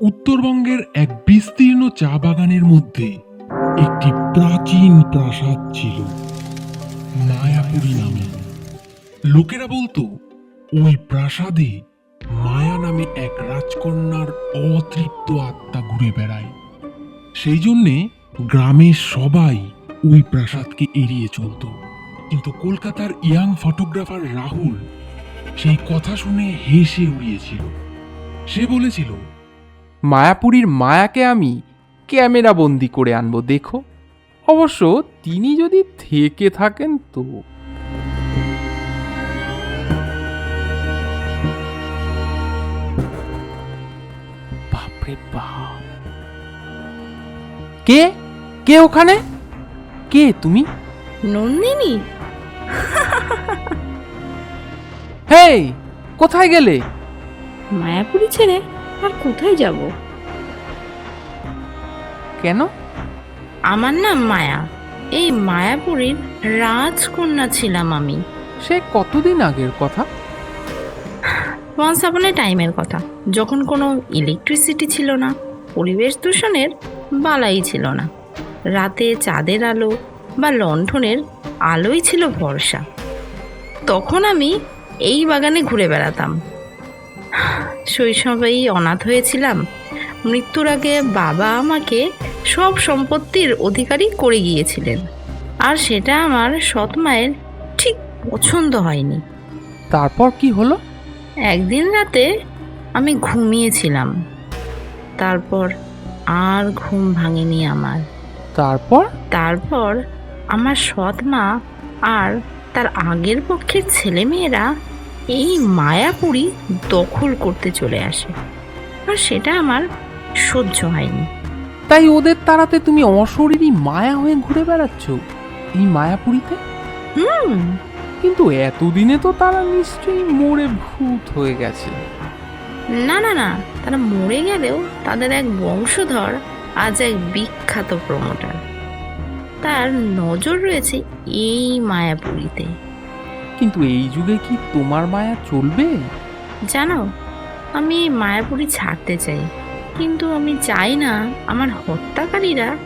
উত্তরবঙ্গের এক বিস্তীর্ণ চা বাগানের মধ্যে একটি প্রাচীন প্রাসাদ ছিল, মায়াপুরী নামে। লোকেরা বলতো, ওই প্রাসাদে মায়া নামে এক রাজকন্যার অতৃপ্ত আত্মা ঘুরে বেড়ায়। সেই জন্যে গ্রামের সবাই ওই প্রাসাদকে এড়িয়ে চলতো। কিন্তু কলকাতার ইয়াং ফটোগ্রাফার রাহুল সেই কথা শুনে হেসে উড়িয়েছিল। সে বলেছিল মায়াপুরীর মায়াকে আমি ক্যামেরা বন্দি করে আনব দেখো। অবশ্য তিনি যদি থেকে থাকেন তো। বাপরে বাপ। কে? কে ওখানে? কে তুমি? নন্দিনী। হেই কোথায় গেলে? মায়াপুরি ছেড়ে আর কোথায় যাব? কেন? আমার নাম মায়া। এই মায়াপুরীর রাজকন্যা ছিলাম আমি। সে কতদিন আগের কথা? ওয়ান্স আপন টাইমের কথা। যখন কোনো ইলেকট্রিসিটি ছিল না পরিবেশ দূষণের বালাই ছিল না। রাতে চাঁদের আলো বা লণ্ঠনের আলোই ছিল ভরসা। তখন আমি এই বাগানে ঘুরে বেড়াতাম। শৈশবেই অনাথ হয়েছিলাম। মৃত্যুর আগে বাবা আমাকে সব সম্পত্তির অধিকারী করে গিয়েছিলেন। আর সেটা আমার সৎ মায়ের ঠিক পছন্দ হয়নি। তারপর কি হলো? একদিন রাতে আমি ঘুমিয়েছিলাম। তারপর আর ঘুম ভাঙেনি আমার। তারপর? তারপর আমার সৎ মা আর তার আগের পক্ষের ছেলেমেয়েরা এই মায়াপুরি দখল করতে চলে আসে। আর সেটা আমার সহ্য হয়নি। তাই ওদের তাড়াতে তুমি অশরীরী মায়া হয়ে ঘুরে বেড়াচ্ছ? এই মায়াপুরীতে? হুম। কিন্তু এতদিনে তো তারা নিশ্চয়ই মরে ভূত হয়ে গেছে। না না না তারা মরে গেলেও তাদের এক বংশধর আজ এক বিখ্যাত প্রমোটার তার নজর রয়েছে এই মায়াপুরীতে। কিন্তু এই যুগে কি তোমার মায়া চলবে? জানো আমি মায়াপুরি ছাড়তে চাই কিন্তু আমি চাই না আমার হত্যাকারীরা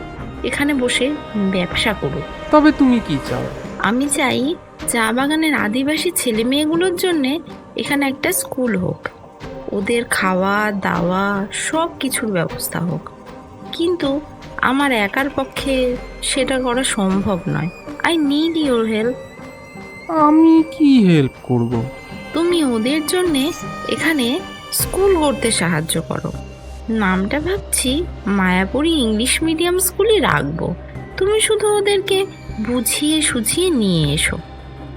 এখানে বসে ব্যবসা করুক। তবে তুমি কি চাও? আমি চাই চা বাগানের আদিবাসী ছেলে মেয়েগুলোর জন্যে এখানে একটা স্কুল হোক। ওদের খাওয়া দাওয়া সব কিছুর ব্যবস্থা হোক। কিন্তু আমার একার পক্ষে সেটা করা সম্ভব নয়। আই নিড ইউর হেল্প আমি কি হেল্প করব? তুমি ওদের জন্যে এখানে স্কুল করতে সাহায্য করো। নামটা ভাবছি মায়াপুরি ইংলিশ মিডিয়াম স্কুলই রাখব। তুমি শুধু ওদেরকে বুঝিয়ে সুঝিয়ে নিয়ে এসো।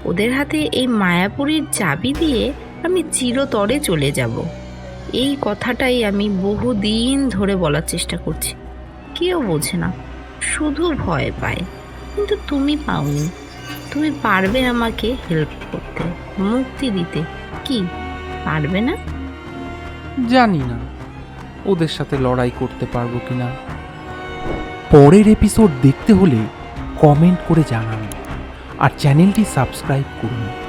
ওদের হাতে এই মায়াপুরীর চাবি দিয়ে আমি চিরতরে চলে যাব। এই কথাটাই আমি বহুদিন ধরে বলার চেষ্টা করছি। কেউ বোঝে না, শুধু ভয় পায়। কিন্তু তুমি পাওনি। তুমি পারবে আমাকে হেল্প করতে, মুক্তি দিতে। কি? পারবে না? জানি না। ওদের সাথে লড়াই করতে পারব কিনা। পরের এপিসোড দেখতে হলে কমেন্ট করে জানান। আর চ্যানেলটি সাবস্ক্রাইব করুন।